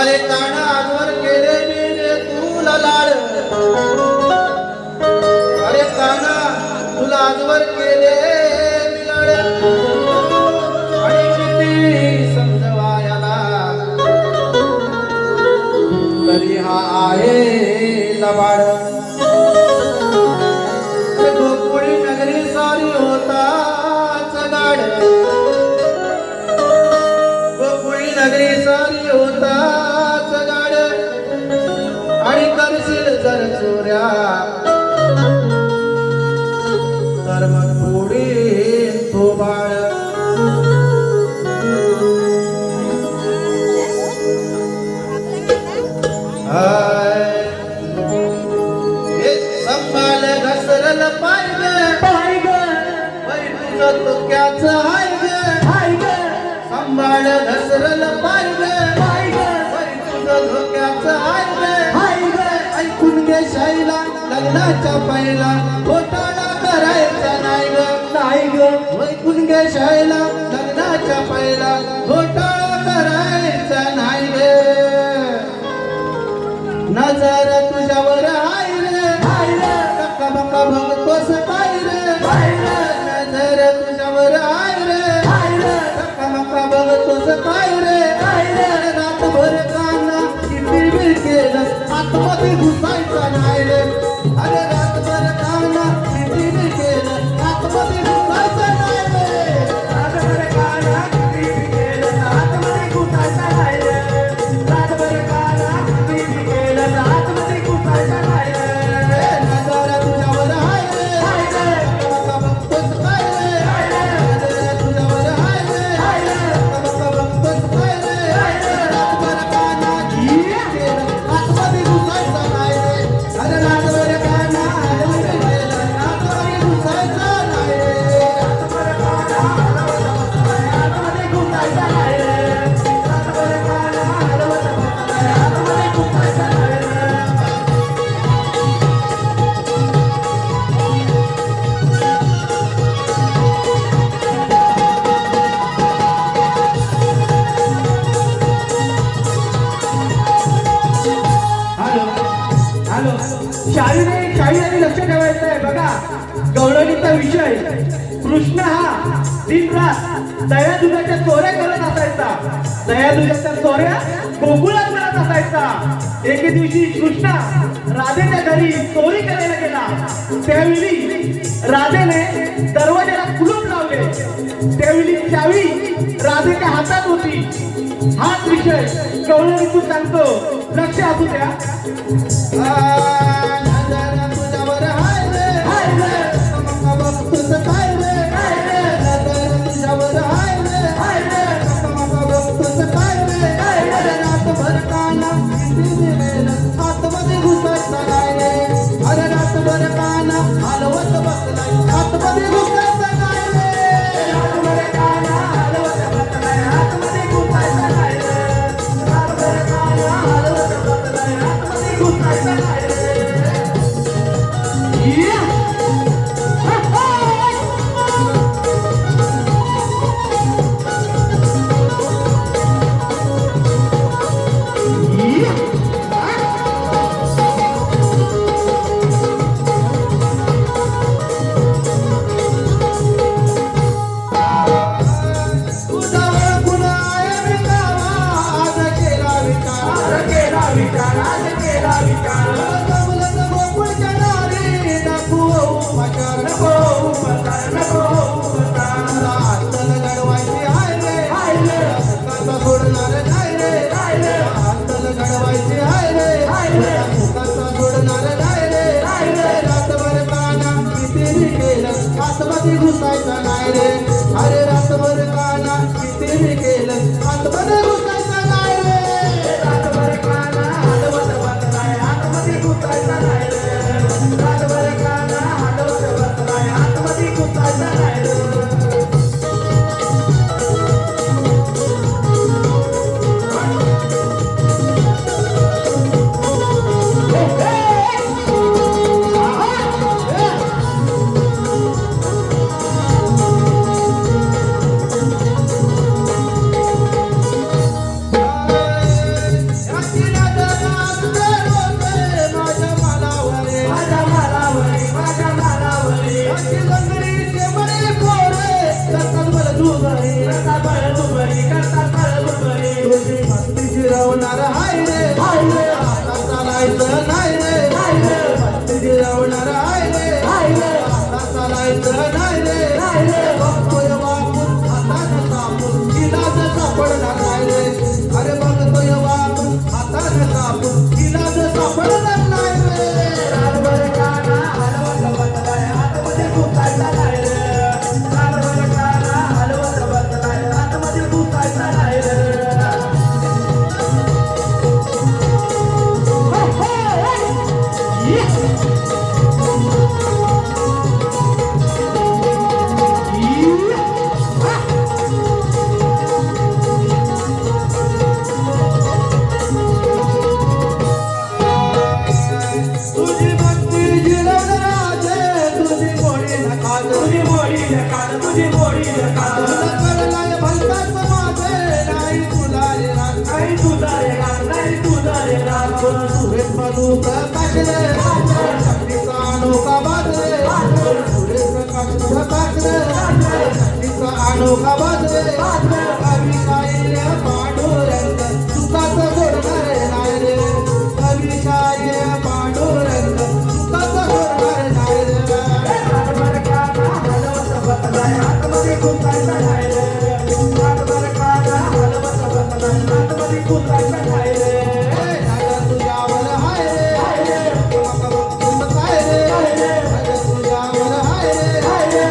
अरे ताण केले मी तुला लाड. अरे ताना तुला आजवर केले मी लाड आणि आहे नगरी सारी होता चलाड गोपुळी नगरी सारी होता डोक्याच हाय हाय सांभाळ घसरल पाहिजे धोक्याच हाय हाय ऐकून घे शाईला लग्नाच्या पहिला घोटाळा करायचा नाही ग नाही ग. ऐकून घे शाईला लग्नाच्या पहिला घोटाळा करायचा नाही ग. नजर तुझ्यावर हाय रे हाय रे. बघतोस शाळूने शाळूने लक्ष ठेवायचं आहे. बघा गौरवणीचा विषय. कृष्ण हा दिन रात दया दुधाच्या चोऱ्या करत असायचा. दया दुधाच्या चोऱ्या गोकुळात करत असायचा. एके दिवशी कृष्ण राधेच्या घरी चोरी करायला गेला. त्यावेळी राधेने दरवाजाला कुलूप लावले. त्यावेळी चावी राधेच्या हातात होती. हाच विषय गौरव सांगतो. लक्ष असू द्या. घुसायचा नाही रे. अरे रातभर काना किती मी केलं. चालायचं नौका बाजरे कवी काय पांडुरंग. सुखाचं सोडणार नाही रे कवी काय पांडुरंग. सुखाचं सोडणार नाही रे. नगर तुझ्यावर हाय रे. तुम काय रे. नगर तुझ्यावर हाय रे.